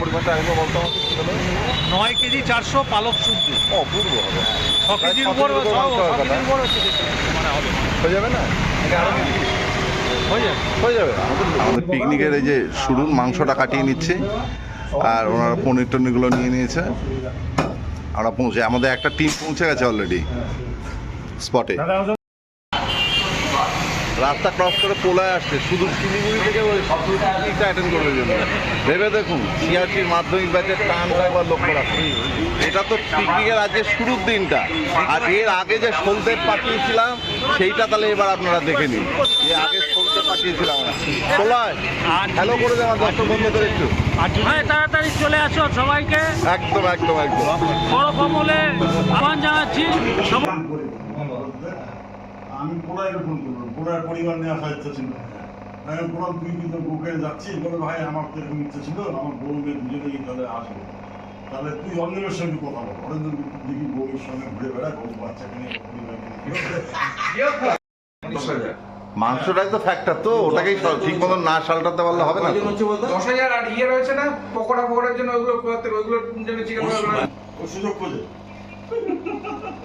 পরিমাণটা বলতো নয় কেজি চারশো পালক শুদ্ধ। অপূর্ব হবে। ছ কেজির উপর মানে হয়ে যাবে না। হয়ে হয়ে আমাদের পিকনিকের এই যে শুরুর মাংসটা কাটিয়ে নিচ্ছে আর ওনারা পনির টনিরগুলো নিয়ে নিয়েছে। আমরা পৌঁছে আমাদের একটা টিম পৌঁছে গেছে অলরেডি স্পটে রাস্তা ক্রস করে পোলায় আসছে শুধু শিলিগুড়ি থেকে ওই পিকনিকটা অ্যাটেন্ড করার জন্য ভেবে দেখুন সিআরপির মাধ্যমিক ব্যাচের টানটা একবার লক্ষ্য রাখুন এটা তো পিকনিকের আজকে শুরুর দিনটা। আর এর আগে যে সলতে পাঠিয়েছিলাম সেইটা তাহলে এবার আপনারা দেখে নিন। যে আগে সলতে পাঠিয়েছিলাম পোলায় হ্যালো করে দেওয়া দর্শক বন্ধুদের একটু। হ্যাঁ তাড়াতাড়ি চলে আসো সবাইকে। একদম একদম একদম। বড় কমলে আহ্বান জানাচ্ছি। আমি পুরাইকে ফোন করলাম পুরার পরিবার নিয়ে আসার ইচ্ছা ছিল। আমি বললাম তুই কিন্তু বুকে যাচ্ছি বলে ভাই আমার তো এরকম ইচ্ছা ছিল আমার বউ মেয়ে দুজনেই তাহলে আসব। তাহলে তুই অঞ্জনের সঙ্গে কথা বল। অঞ্জন দেখি বউয়ের সঙ্গে ঘুরে বেড়ায় বউ বাচ্চাকে নিয়ে পরিবারকে নিয়ে মাংসটাই তো ফ্যাক্টর তো ওটাকেই ঠিক মতন না সালটাতে পারলে হবে না দশ হাজার আর ইয়ে রয়েছে না পকোড়া পকোড়ার জন্য ওইগুলো করতে ওইগুলো জন্য চিকেন সুযোগ খোঁজে।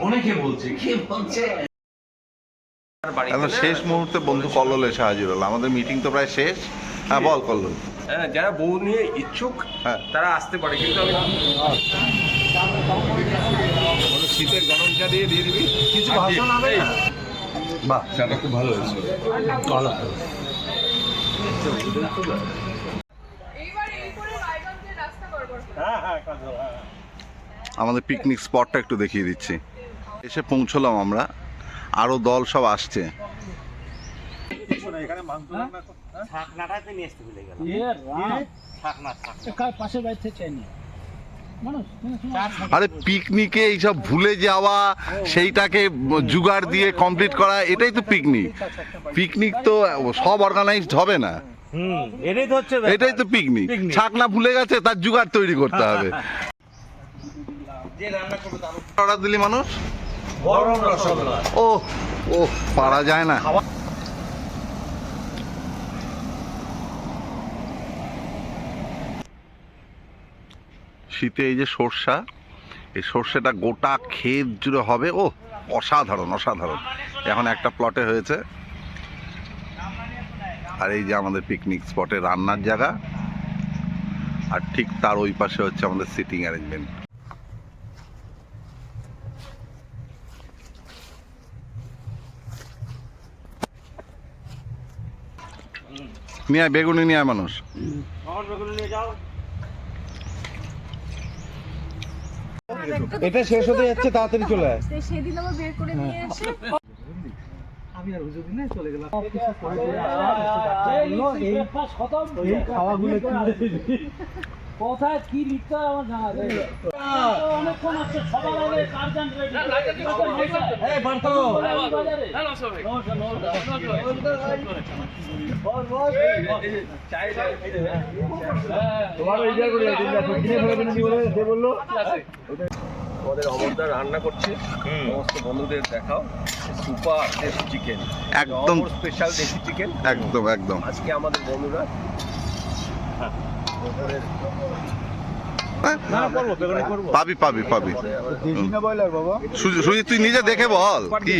অনেকে বলছে কে বলছে? শেষ মুহূর্তে বন্ধু কল্লোল এসে হাজির হলো আমাদের মিটিং তো প্রায় শেষ। হ্যাঁ বল কল্লোল হ্যাঁ যারা বউ নিয়ে ইচ্ছুক হ্যাঁ। তারা আসতে পারে কিন্তু আমি শীতের গরম চা দিয়ে দিয়ে দিবি? কিছু ভাষণ হবে বাহ। চাটা খুব ভালো হয়েছে। গড়বড় করে। আমাদের পিকনিক স্পটটা একটু দেখিয়ে দিচ্ছি। এসে পৌঁছলাম আমরা। আরও দল সব আসছে। চাইনি মানুষ আরে পিকনিকে এইসব ভুলে যাওয়া সেইটাকে জুগাড় দিয়ে কমপ্লিট করা এটাই তো পিকনিক। পিকনিক তো সব অর্গানাইজড হবে না। এটাই তো হচ্ছে এটাই তো পিকনিক। ছাকনা ভুলে গেছে তার জুগাড় তৈরি করতে হবে। অর্ডার দিলি মানুষ? গরম রসগোল্লা ও ও পারা যায় না। শীতে এই যে সর্ষা এই সর্ষেটা গোটা ক্ষেত জুড়ে হবে। ও অসাধারণ অসাধারণ। এখন একটা প্লটে হয়েছে। আর এই যে আমাদের পিকনিক স্পটে রান্নার জায়গা। আর ঠিক তার ওই পাশে হচ্ছে আমাদের সিটিং অ্যারেঞ্জমেন্ট নিয়ে আয় বেগুনি নিয়ে আয় মানুষ। এটা শেষ হতে যাচ্ছে তাড়াতাড়ি চলে আয়। সেদিন আবার বের করে নিয়ে এসে আমি আর হুজুর দিনে চলে গেলাম। এই খাওয়াগুলো কোথায়? কি লিখতে হয় আমার জানা নেই। অনেকক্ষণ আছে সবার আগে কার্জন রেডি এই বার্তা হ্যালো সবাই তোমার ওই জায়গা করে কিনে ফেলে দিন কি বলে যে বলল? আমাদের অমরদা রান্না করছে। সমস্ত বন্ধুদের দেখাও। সুপার দেশি চিকেন একদম। স্পেশাল দেশি চিকেন একদম একদম। আজকে আমাদের বন্ধুরা হ্যাঁ? পাবি পাবি পাবি। সুজি তুই নিজে দেখে বল কি?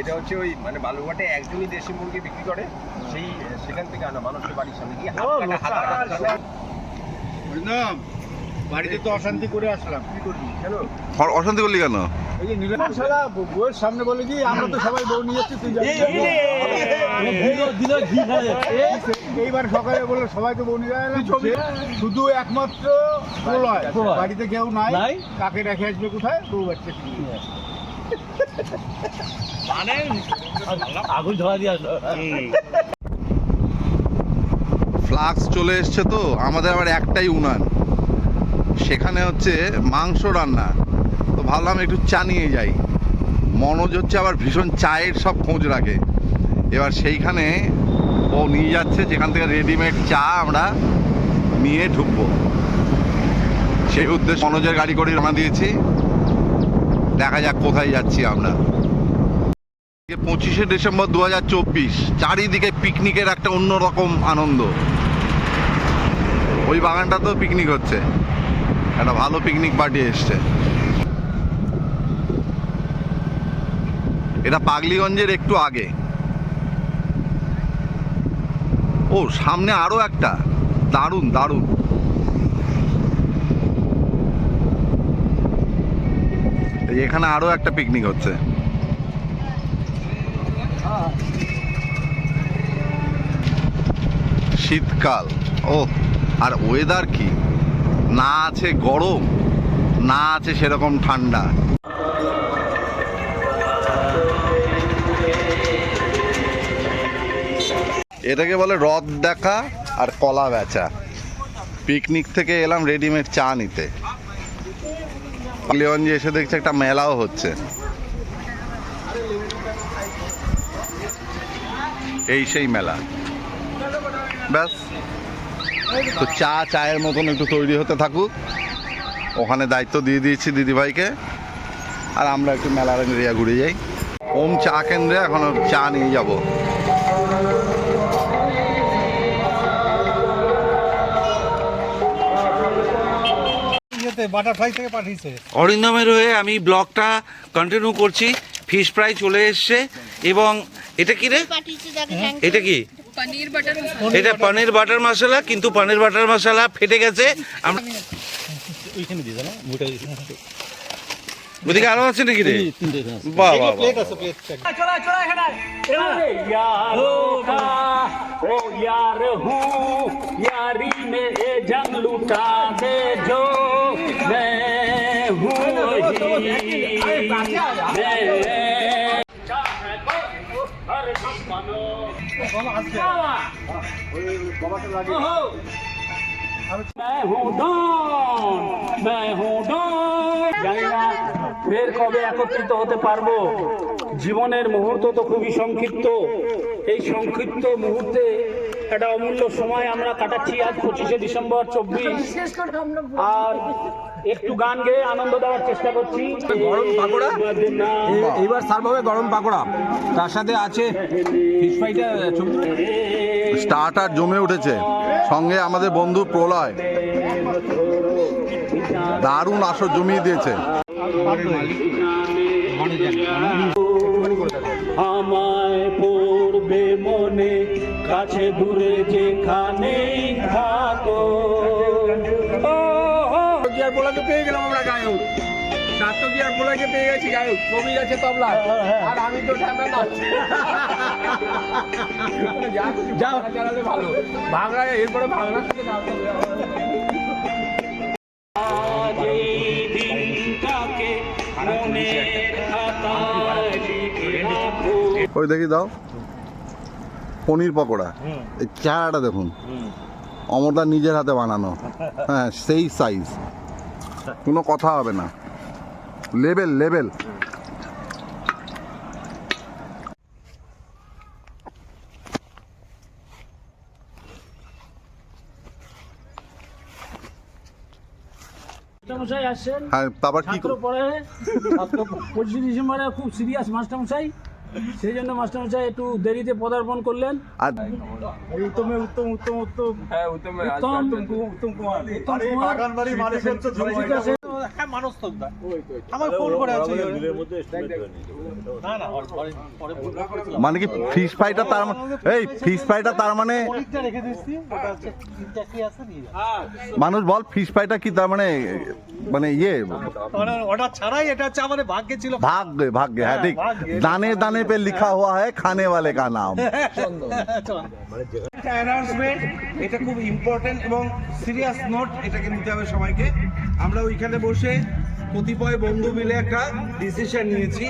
এটা হচ্ছে ওই মানে বালুঘাটে একজনই দেশি মুরগি বিক্রি করে সেই সেখান থেকে আনা মানুষের বাড়ির সামনে গিয়ে। বাড়িতে তো অশান্তি করে আসলাম। কি করবি? কেন? অশান্তি করলি কেন? বউয়ের সামনে বলে কি আমরা তো সবাই বউ নিয়ে যাচ্ছি তুই যাবি এইবার সকালে বলল সবাই তো বউ নিয়ে শুধু একমাত্র প্রলয় বাড়িতে কেউ নাই। কাকে রেখে আসবে কোথায়? বউ বাচ্চা মানে? আগুন ধরা দিয়ে আসলো। ফ্লাক্স চলে এসছে তো আমাদের আবার একটাই উনান। সেখানে হচ্ছে মাংস রান্না। ভাবলাম একটু চা নিয়ে যাই। মনোজ হচ্ছে আবার ভীষণ চায়ের সব খোঁজ রাখে। এবার সেইখানে ও নিয়ে যাচ্ছে, যেখান থেকে রেডিমেড চা আমরা নিয়ে ঢুকবো। সেই উদ্দেশ্যে মনোজের গাড়ি করে রওনা দিয়েছি। দেখা যাক কোথায় যাচ্ছি আমরা। পঁচিশে ডিসেম্বর দু হাজার চব্বিশ, চারিদিকে পিকনিকের একটা অন্যরকম আনন্দ। ওই বাগানটাতেও পিকনিক হচ্ছে। একটা ভালো পিকনিক পার্টি এসছে। এটা পাগলিগঞ্জের একটু আগে। ও, সামনে আরও একটা। দারুণ দারুণ। এখানে আরও একটা পিকনিক হচ্ছে। শীতকাল। ও, আর ওয়েদার কি? না আছে গরম, না আছে সেরকম ঠান্ডা। এটাকে বলে রথ দেখা আর কলা বেচা। পিকনিক থেকে এলাম রেডিমেড চা নিতে। পালিগঞ্জে এসে দেখছি একটা মেলাও হচ্ছে। এই সেই মেলা। ব্যাস। তো চা, চায়ের মতন একটু তৈরি হতে থাকুক। ওখানে দায়িত্ব দিয়ে দিয়েছি দিদিভাইকে। আর আমরা একটু মেলার এরিয়া ঘুরে যাই। ওম চা কেন্দ্রে এখন চা নিয়ে যাব। অরিন্দমের হয়ে আমি ব্লগটা কন্টিনিউ করছি। ফিশ ফ্রাই চলে এসছে এবং এটা কি রে? এটা কি? পনির বাটার এটা পনির বাটার মশলা কিন্তু পনির বাটার মশলা ফেটে গেছে। আমরা ওদিকে আরো আছে নাকি রে বাহ বাহ বাহ। ओ यार हूँ यारी में ये जंग लुटा दे जो मैं हूँ वही मैं चाहे को हर दुश्मनों मैं हूँ डॉन मैं हूँ डॉन জানি না ফের কবে একত্রিত হতে পারব? জীবনের মুহূর্ত তো খুবই সংক্ষিপ্ত। এই সংক্ষিপ্ত মুহূর্তে একটা অমূল্য সময় আমরা কাটাচ্ছি আজ পঁচিশে ডিসেম্বর চব্বিশ। আর একটু গান গেয়ে আনন্দ দেওয়ার চেষ্টা করছি। গরম পাকোড়া? এইবার সার্ভ হবে গরম পাকোড়া। তার সাথে আছে ফিশ ফ্রাইটা স্টার্টার জমে উঠেছে। সঙ্গে আমাদের বন্ধু প্রলয়। দারুণ আসর জমিয়ে দিয়েছে। আমায় পড়বে মনে কাছে দূরে যেখানে থাকো। গিয়ার পোলাকে পেয়ে গেলাম আমরা গায়ক। সাত গিয়ার পোলাকে পেয়ে গেছি গায়ক। কবি আছে তবলা। আর আমি তো ঠান্ডা নাচছি যাও। ভালো ভাঙড়া এরপরে ভাঙড়া থেকে ওই দেখি দাও। পনির পকোড়া। এই চেহারাটা দেখুন। অমরদা নিজের হাতে বানানো। হ্যাঁ সেই সাইজ কোনো কথা হবে না। লেবেল লেবেল মাস্টারমশাই হ্যাঁ তারপর কি পড়ে। পঁচিশে ডিসেম্বরে খুব সিরিয়াস মাস্টারমশাই। সেই জন্য মাস্টারমশাই একটু দেরিতে পদার্পণ করলেন। আর উত্তমে উত্তম উত্তম উত্তম। হ্যাঁ উত্তমে উত্তম উত্তম কুমার। আরে বাগানবাড়ি মালিক হচ্ছে মানে কি ফিশ ফ্রাইটা তার এই ফিশ ফ্রাইটা তার মানে, মানে- মানুষ বল ফিশ ফ্রাইটা কি তার মানে মানে ইয়ে? অর্ডার ছাড়াই এটা হচ্ছে আমাদের ভাগ্যে ছিল। ভাগ্যে ভাগ্যে হ্যাঁ ঠিক। দানে দানে पे लिखा हुआ है खाने वाले का नाम একটা অ্যানাউন্সমেন্ট এটা খুব ইম্পর্টেন্ট এবং সিরিয়াস নোট এটাকে নিতে হবে সবাইকে আমরা ওইখানে বসে কতিপয় বন্ধু মিলে একটা ডিসিশন নিয়েছি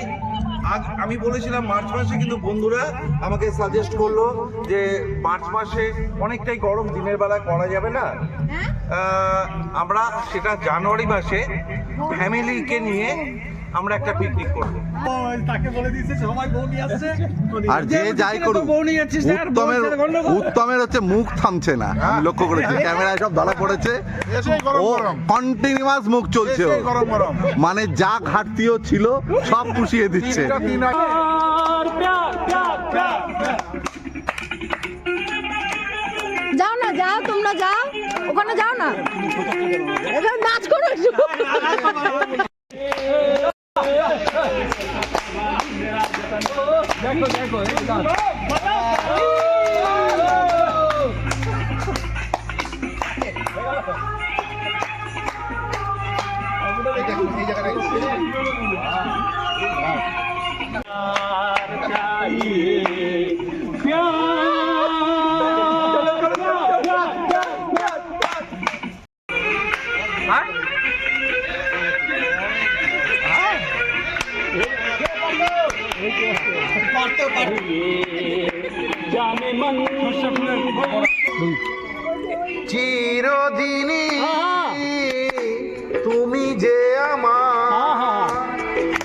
আজ আমি বলেছিলাম মার্চ মাসে কিন্তু বন্ধুরা আমাকে সাজেস্ট করলো যে মার্চ মাসে অনেকটাই গরম দিনের বেলা করা যাবে না আহ, আমরা সেটা জানুয়ারি মাসে ফ্যামিলিকে নিয়ে আমরা একটা পিকনিক করব। আর যে যাই করুক উত্তমের উত্তমের হচ্ছে মুখ থামছে না আমি লক্ষ্য করেছি ক্যামেরায় সব ধরা পড়েছে। ও কন্টিনিউয়াস মুখ চলছে মানে যা ঘাটতিও ছিল সব পুষিয়ে দিচ্ছে। যাও না যাও তোমরা যাও। ওখানে যাও না। এখানে নাচ করো একটু। এই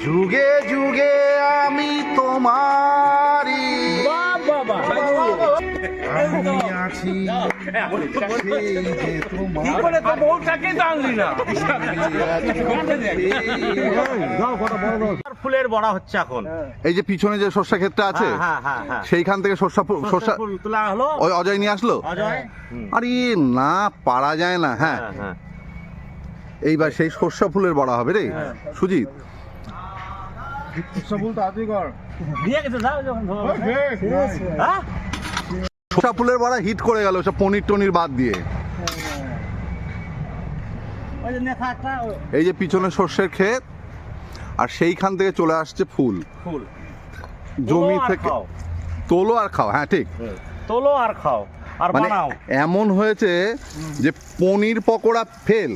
যুগে যুগে আমি তোমারই। আমি আছি সেই যে তোমার। ফুলের বড়া হচ্ছে এখন। এই যে পিছনে যে শস্য ক্ষেত্রে আছে হ্যাঁ হ্যাঁ হ্যাঁ সেইখান থেকে শস্য ফুল তোলা হলো? ওই অজয় নিয়ে আসলো? অজয়? আর ই না পারা যায় না হ্যাঁ। এইবার সেই শস্য ফুলের বড়া হবে রে সুজিত। শস্য ফুলের বড়া হিট করে গেল সব পনির টনির বাদ দিয়ে। এই যে পিছনে শস্যের ক্ষেত আর সেইখান থেকে চলে আসছে ফুল। ফুল। জমি থেকে। তোলো আর খাও হ্যাঁ ঠিক। তোলো আর খাও। মানে এমন হয়েছে যে পনির পকোড়া ফেল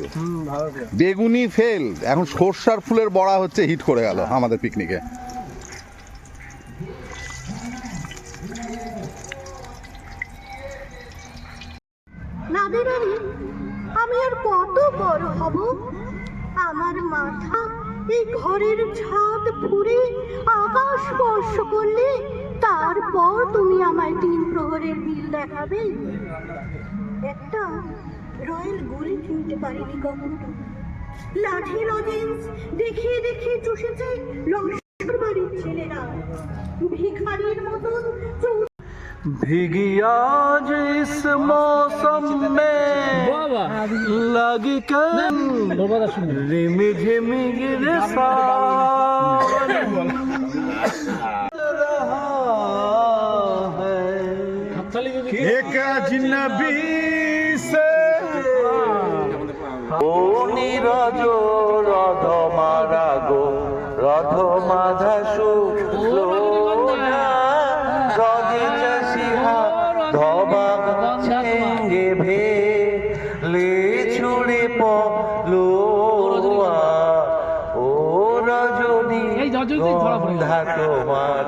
বেগুনি ফেল এখন সর্ষার ফুলের বড়া হচ্ছে হিট করে গেল আমাদের পিকনিকে আমি আর কত বড় হব? আমার মাথা এই ঘরের ছাদ ফুরে আকাশ স্পর্শ করলে তারপর তুমি আমায় তিন প্রহরের বিল দেখাবে একটা রয়্যাল গুলি কিনতে পারিনি কখনো লাঠি লজেন্স দেখিয়ে দেখিয়ে চষেছে লস্কর বাড়ির ছেলেরা ভিখারির মতন চৌ भीगी आज इस मौसम में বাবা लगी कर তোর কথা শুনি रिमी झिमी गिरे रहा एक अजनबी से ও নীরজ রধ মারা গো রধ মাধা সদিন সিহা ধবা চেঙ্গে ভে লে ছুড়ে পলোয়া ও রজনী এই রজনী ধরা পড়ে গেল। গন্ধা তোমার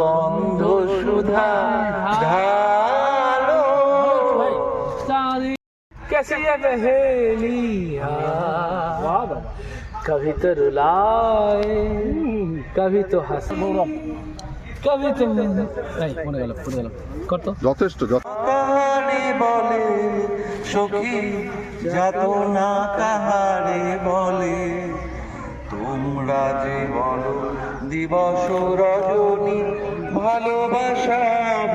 গন্ধ সুধা कैसी है पहेलियाँ वाह बाबा कभी तो रुलाए कभी तो हंस कभी तो नहीं মনে গেল পড়ে গেল কর তো যথেষ্ট যথেষ্ট কাহারে বলে সখী যাত না কাহারে বলে তোমরা যে বলো দিবস রজনী ভালোবাসা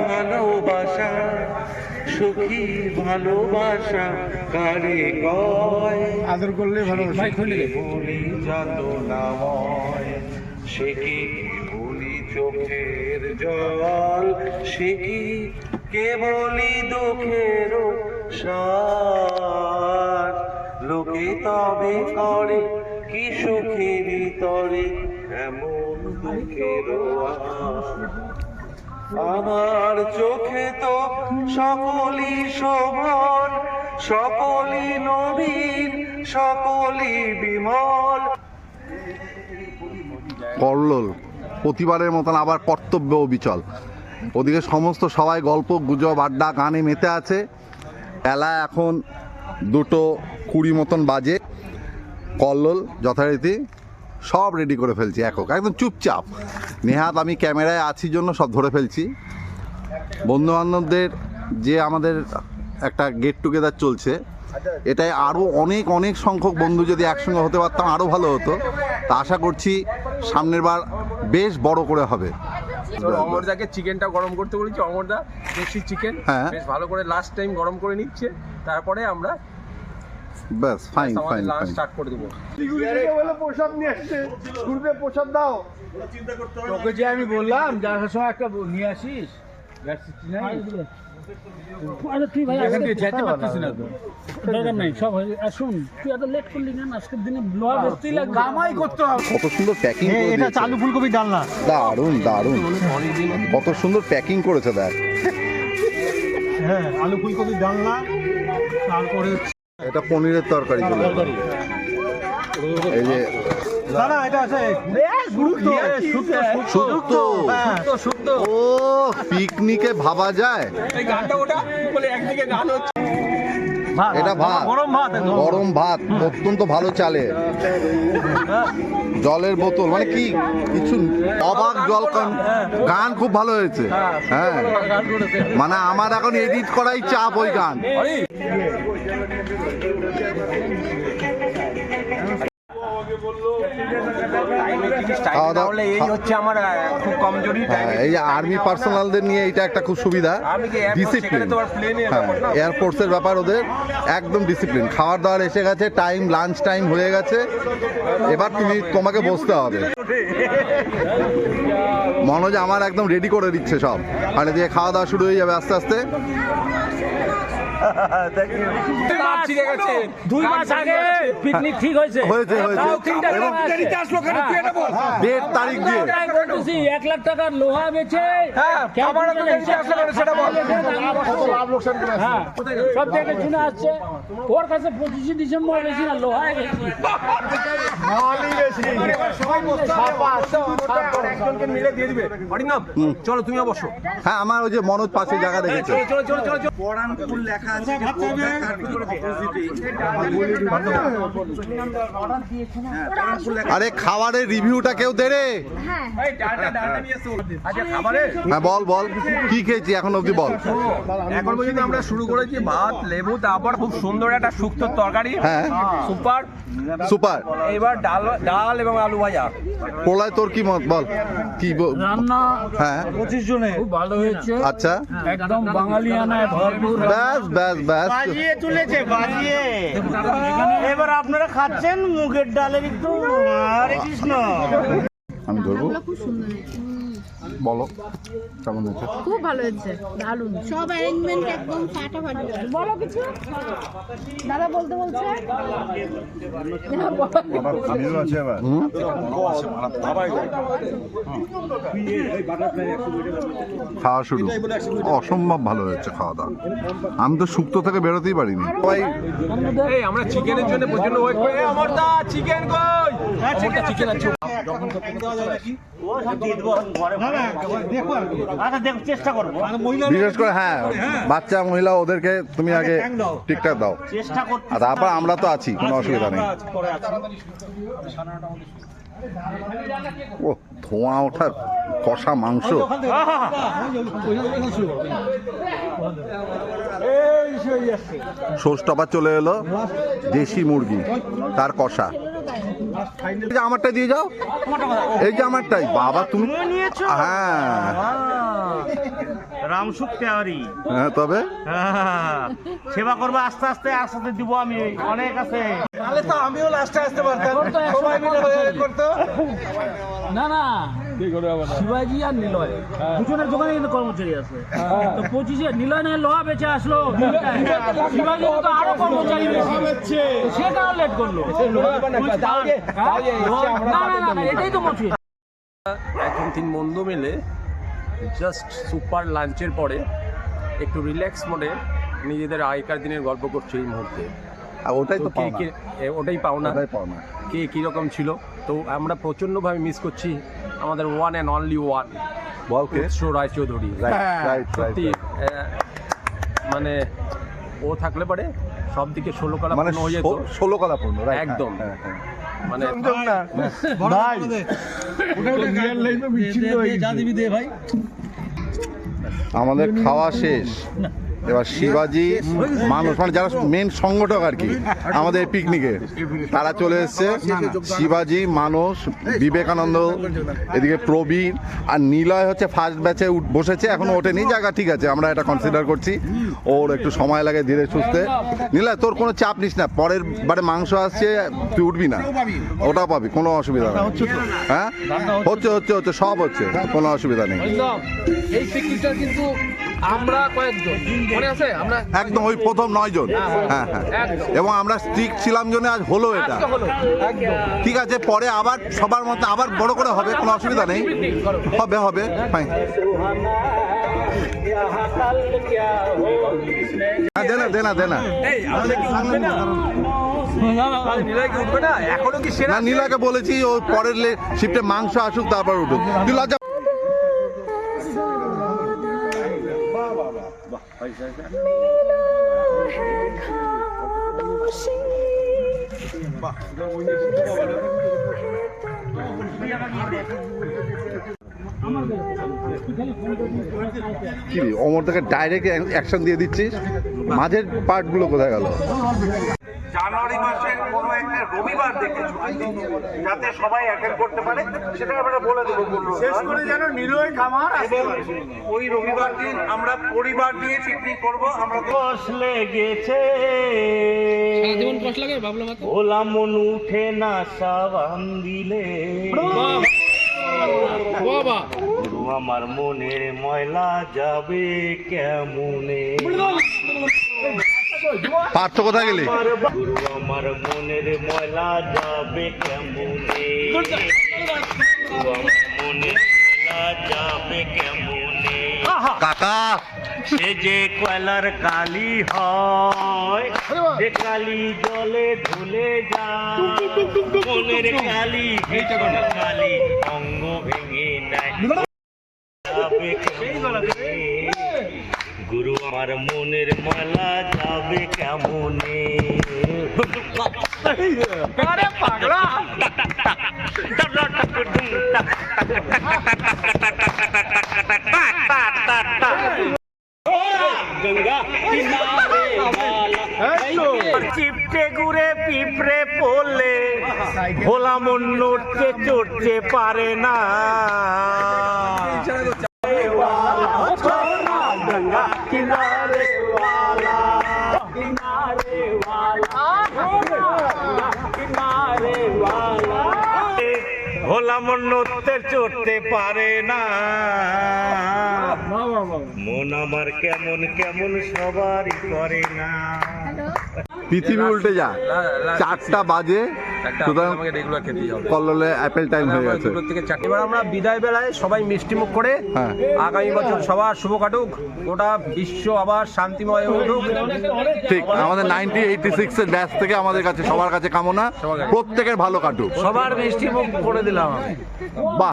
ভালোবাসা সখী ভালোবাসা কারে কয়? আদর করলে ভালো ভাই খুলে দে। বলি যত নাময় সে কি বলি চোখের জল? সে কি কেবলি দুঃখের সার? লোকে তবে করে কি সুখের তরে এমন দুঃখের আমার চোখে তো সকলই শোভন, সকলই নবীন, সকলই বিমল। করলোল প্রতিবারের মতন আবার কর্তব্য অবিচল ওদিকে সমস্ত সবাই গল্প, গুজব, আড্ডা, গানে মেতে আছে। বেলা এখন দুটো কুড়ি মতন বাজে। কল্লোল, যথারীতি সব রেডি করে ফেলছি একক একদম চুপচাপ। নেহাত আমি ক্যামেরায় আছি জন্য সব ধরে ফেলছি। বন্ধু বান্ধবদের যে আমাদের একটা গেট টুগেদার চলছে এটাই আরও অনেক অনেক সংখ্যক বন্ধু যদি একসঙ্গে হতে পারতাম আরও ভালো হতো। তা আশা করছি সামনের বার বেশ বড় করে হবে। অমরদাকে চিকেনটা গরম করতে বলেছি অমরদা দেশি চিকেন হ্যাঁ। বেশ ভালো করে লাস্ট টাইম গরম করে নিচ্ছে। তারপরে আমরা ব্যাস ফাইন ফাইন ফাইন স্টার্ট করে দেবো। বলে প্রসাদ নিয়ে আসছে। ঘুরবে প্রসাদ দাও। তোকে যে আমি বললাম যার সময় একটা নিয়ে আসিস আরে তুই ভাই এখান থেকে যেতে পারতেছি না তো। দরকার নাই সব তুই এত লেট করলি না আজকের দিনে লোহা বেচতেই লাগবে। কামাই করতে হবে। কত সুন্দর প্যাকিং এটা চালু ফুলকপি ডালনা দারুণ দারুণ। কত সুন্দর প্যাকিং করেছে দেখ। হ্যাঁ আলু ফুলকপি ডালনা তারপরে এটা পনিরের তরকারি চলে এই যে না না এটা আছে। শুক্তো। ও পিকনিকে ভাবা যায়? গানটা ওটা? বলে একদিকে গান হচ্ছে এটা ভাত। গরম ভাত গরম। ভাত অত্যন্ত ভালো চালে। জলের বোতল মানে কি? কিছু অবাক জল গান খুব ভালো হয়েছে। হ্যাঁ। মানে আমার এখন এডিট করাই চাপ ওই গান। খাওয়া দাওয়া- এই হচ্ছে আমার আহ, খুব কমজোরি হ্যাঁ এই যে আর্মি পার্সোনালদের নিয়ে এটা একটা খুব সুবিধা। ডিসিপ্লিন এর হ্যাঁ। এয়ারফোর্সের ব্যাপার ওদের একদম ডিসিপ্লিন খাওয়ার দাওয়ার এসে গেছে টাইম লাঞ্চ টাইম হয়ে গেছে। এবার তুমি তোমাকে বসতে হবে। মনোজ আমার একদম রেডি করে দিচ্ছে সব। মানে দিয়ে খাওয়া দাওয়া শুরু হয়ে যাবে আস্তে আস্তে। কাজ ছিঁড়ে দুই মাস আগে পিকনিক ঠিক হয়েছে। হয়েছে হয়েছে। তাও তিনটা এবং হ্যাঁ। ডেট তারিখ দিয়ে। ওটাই বলতেছি, লাখ টাকার লোহা বেচে হ্যাঁ, আমার আসলো কেন সেটা বল। হ্যাঁ, সব জায়গায় শুনে আসছে ওর কাছে পঁচিশে ডিসেম্বর গেছি না লোহায় গেছি একজনকে মিলে দিয়ে দিবে। অরিন্দম চলো তুমি অবশ্য হ্যাঁ আমার ওই যে মনোজ পাশে জায়গা দেখেছে। চলো চলো চলো চলো। পরানপুর লেখা আছে অপোজিটেই হ্যাঁ আরে খাবারের রিভিউটা কেউ দে রে নিয়ে এসো। আচ্ছা হ্যাঁ বল বল। কি খেয়েছি এখন অবধি বল? এখন পর্যন্ত আমরা শুরু করেছি ভাত লেবু তারপর খুব সুন্দর একটা শুক্তোর তরকারি। হ্যাঁ। সুপার। সুপার। এবার ডাল ডাল এবং আলু ভাজা। পোলায় তোর কি মত? বল। কি রান্না হ্যাঁ। পঁচিশ জনে খুব ভালো হয়েছে। আচ্ছা। একদম বাঙালিয়ানায় ভরপুর। ব্যাস ব্যাস বাস বাজিয়ে তুলেছে বাজিয়ে। এবার আপনারা খাচ্ছেন মুগের ডালের একটু। আরে কৃষ্ণ। আমি ধরবো? খুব সুন্দর বলো কেমন হয়েছে? খুব ভালো হয়েছে দারুণ। সব অ্যারেঞ্জমেন্ট একদম ফাটাফাটি। বলো কিছু? দাদা বলতে বলছে? আমিও আছে আবার। খাওয়া শুরু। অসম্ভব ভালো হয়েছে খাওয়া দাওয়া। আমি তো শুক্তো থেকে বেরোতেই পারিনি। সবাই আমরা চিকেনের জন্য প্রচণ্ড ওয়েট করে। এই, অমরদা চিকেন কই? অমরদা চিকেন আছে। আচ্ছা দেখ চেষ্টা করব বিশেষ করে হ্যাঁ বাচ্চা মহিলা ওদেরকে তুমি আগে ঠিকঠাক দাও। আর তারপর আমরা তো আছি কোনো অসুবিধা নেই। ও ধোঁয়া ওঠার কষা মাংস। সোস চলে এলো দেশি মুরগি তার কষা। আমারটা দিয়ে যাও। এই যে আমারটাই। বাবা তুমি হ্যাঁ। রামসুখ তেওয়ারি। হ্যাঁ তবে? সেবা করব আস্তে আস্তে আস্তে আস্তে দিব আমি। অনেক আছে। তাহলে তো আমিও লাস্টে আসতে পারতাম। সবাই মিলে হয়ে করতো। না না। শিবাজি আর নিলয়। দুজনের দোকানে কিন্তু কর্মচারী আছে। তো পঁচিশে নিলয় না লোহা বেচে আসলো। শিবাজি তো আরও কর্মচারী বেশি। সে কেন লেট করল? না না না না এটাই তো বলছি এখন তিন বন্ধু মিলে জাস্ট সুপার লাঞ্চের পরে একটু রিল্যাক্স মোডে নিজেদের আগেকার দিনের গল্প করছে এই মুহূর্তে। আর ওটাই তো কে পাওনা। কে ওটাই পাও না ওটাই পাওনা। কে কীরকম ছিল? তো আমরা প্রচণ্ডভাবে মিস করছি আমাদের ওয়ান অ্যান্ড অনলি ওয়ান বল কে উৎস রায়চৌধুরী। রাইট রাইট সত্যি মানে ও থাকলে পরে সব দিকে ষোলো কালা মানে হয়ে যেত। ষোলো কলা পূর্ণ একদম। হ্যাঁ, হ্যাঁ, হ্যাঁ। মানে ভাই হয়ে। আমাদের খাওয়া শেষ। এবার শিবাজি মানুষ মানে যারা মেন সংগঠক আর কি আমাদের পিকনিকে তারা চলে এসছে। শিবাজি মানুষ বিবেকানন্দ এদিকে প্রবীণ আর নিলয় হচ্ছে ফার্স্ট ব্যাচে বসেছে এখনও ওঠেনি। জায়গা ঠিক আছে আমরা এটা কনসিডার করছি। ওর একটু সময় লাগে ধীরে সুস্থে। নিলয় তোর কোনো চাপ নিস না। পরের বারে মাংস আসছে তুই উঠবি না। ওটাও পাবি। কোনো অসুবিধা নেই। হ্যাঁ? হচ্ছে। হচ্ছে হচ্ছে সব হচ্ছে কোনো অসুবিধা নেই। এই কিন্তু আমরা কয়েকজন। মনে আছে? আমরা একদম ওই প্রথম নয় জন। হ্যাঁ হ্যাঁ এবং আমরা স্ট্রিক্ট ছিলাম জন্য আজ হলো এটা। ঠিক আছে পরে আবার সবার মতো আবার বড় করে হবে কোনো অসুবিধা নেই। হবে হবে ফাইন হ্যাঁ দে না দে না দে না। এখনও কি না নীলাকে বলেছি ও পরের শিফটে মাংস আসুক তারপর উঠুক। তুই লজ্জা কি অমর তাকে ডাইরেক্ট অ্যাকশন দিয়ে দিচ্ছিস? মাঝের পার্টগুলো কোথায় গেল? জানুয়ারি মাসের কোনো একটা রবিবার দেখে ছুটি দিন, যাতে সবাই অ্যাটেন্ড করতে পারে সেটা আমরা বলে দেবো শেষ করে যেন নিলয় খামার এবং ওই রবিবার দিন আমরা পরিবার নিয়ে পিকনিক করব আমরা তো কষলে গেছে ভোলা মন উঠে না সাবান দিলে আমার মনের ময়লা যাবে কেমনে? পার্থ কোথায় গেলি? আমার মনের ময়লা যাবে কেমনে মনের ময়লা যাবে কেমনে কাকা। সে যে কয়লার কালি হয় যে কালি জলে ধুলে যায় মনের কালি কালি অঙ্গ ভেঙে নাই। যাবে কেমনে? গুরু আমার মনের মালা যাবে কেমনে? চিপটে ঘুরে পিঁপড়ে পড়লে ভোলা মন নড়তে চড়তে পারে না। কিনারে ওয়ালা চড়তে পারে না। মন আমার কেমন কেমন সবারই করে না। পৃথিবী উল্টে যা। চারটা বাজে সুতরাং কল্লোলে অ্যাপেল টাইম হয়ে গেছে। থেকে চারটে। এবার আমরা বিদায় বেলায় সবাই মিষ্টি মুখ করে হ্যাঁ। আগামী বছর সবার শুভ কাটুক। গোটা বিশ্ব আবার শান্তিময় উঠুক। ঠিক আমাদের নাইনটি এইটি সিক্স এর ব্যাচ থেকে আমাদের কাছে সবার কাছে কামনা। প্রত্যেকের ভালো কাটুক। সবার মিষ্টি মুখ করে দিলাম বাহ।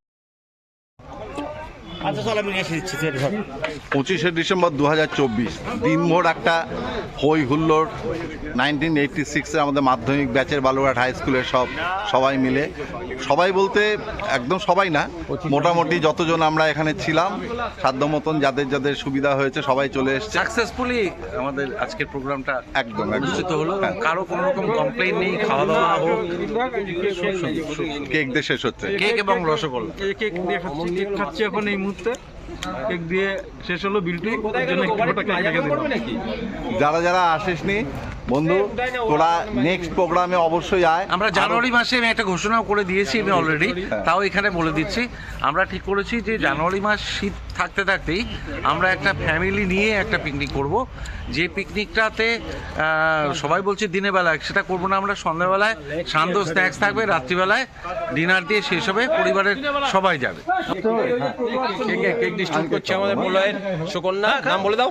আচ্ছা চল আমি এসে দিচ্ছি পঁচিশে ডিসেম্বর দু হাজার চব্বিশ দিনভর একটা হই হুল্লোড় নাইনটিন এইটটি সিক্সে আমাদের মাধ্যমিক ব্যাচের বালুরঘাট হাই স্কুলের সব সবাই মিলে। সবাই বলতে একদম সবাই না মোটামুটি যতজন আমরা এখানে ছিলাম সাধ্য মতন যাদের যাদের সুবিধা হয়েছে সবাই চলে এসছে। সাকসেসফুলি আমাদের আজকের প্রোগ্রামটা একদম অনুষ্ঠিত হলো। কারও কোনো রকম কমপ্লেন নেই খাওয়া দাওয়া হোক কেক দিয়ে শেষ হচ্ছে। কেক এবং রসগোল্লা। কেক দিয়ে খাচ্ছি এখন এই মুহূর্তে কেক দিয়ে শেষ হলো বিলটি যারা যারা আসিসনি বন্ধু তোরা নেক্সট প্রোগ্রামে অবশ্যই আয়। আমরা জানুয়ারি মাসে আমি একটা ঘোষণাও করে দিয়েছি আমি অলরেডি হ্যাঁ। তাও এখানে বলে দিচ্ছি। আমরা ঠিক করেছি যে জানুয়ারি মাস শীত থাকতে থাকতেই আমরা একটা ফ্যামিলি নিয়ে একটা পিকনিক করব। যে পিকনিকটাতে সবাই বলছে দিনের বেলায় সেটা করব না আমরা সন্ধ্যাবেলায়। শান্ত স্ন্যাক্স থাকবে রাত্রিবেলায় ডিনার দিয়ে শেষ হবে পরিবারের সবাই যাবে। কেক কেক ডিস্ট্রিবিউট করছে আমাদের প্রলয়ের সুকন্যা? নাম বলে দাও।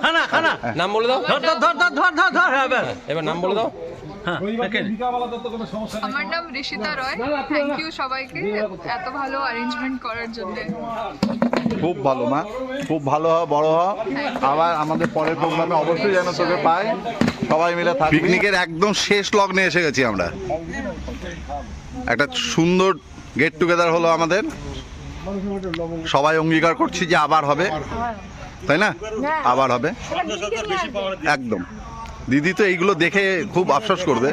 নাম বলে দাও। ধর ধর ধর ধর ধর ধর এবার নাম বলে দাও। আমার নাম ঋষিতা রয়। থ্যাংক ইউ সবাইকে এত ভালো অ্যারেঞ্জমেন্ট করার জন্য। খুব ভালো মা। খুব ভালো হ বড় হ। আবার আমাদের পরের প্রোগ্রামে অবশ্যই যেন তোকে পাই। সবাই মিলে পিকনিকের একদম শেষ লগ্নে এসে গেছি আমরা। একটা সুন্দর গেট টুগেদার হলো আমাদের। সবাই অঙ্গীকার করছি যে আবার হবে। তাই না? আবার হবে। একদম। দিদি তো এইগুলো দেখে খুব আফসোস করবে।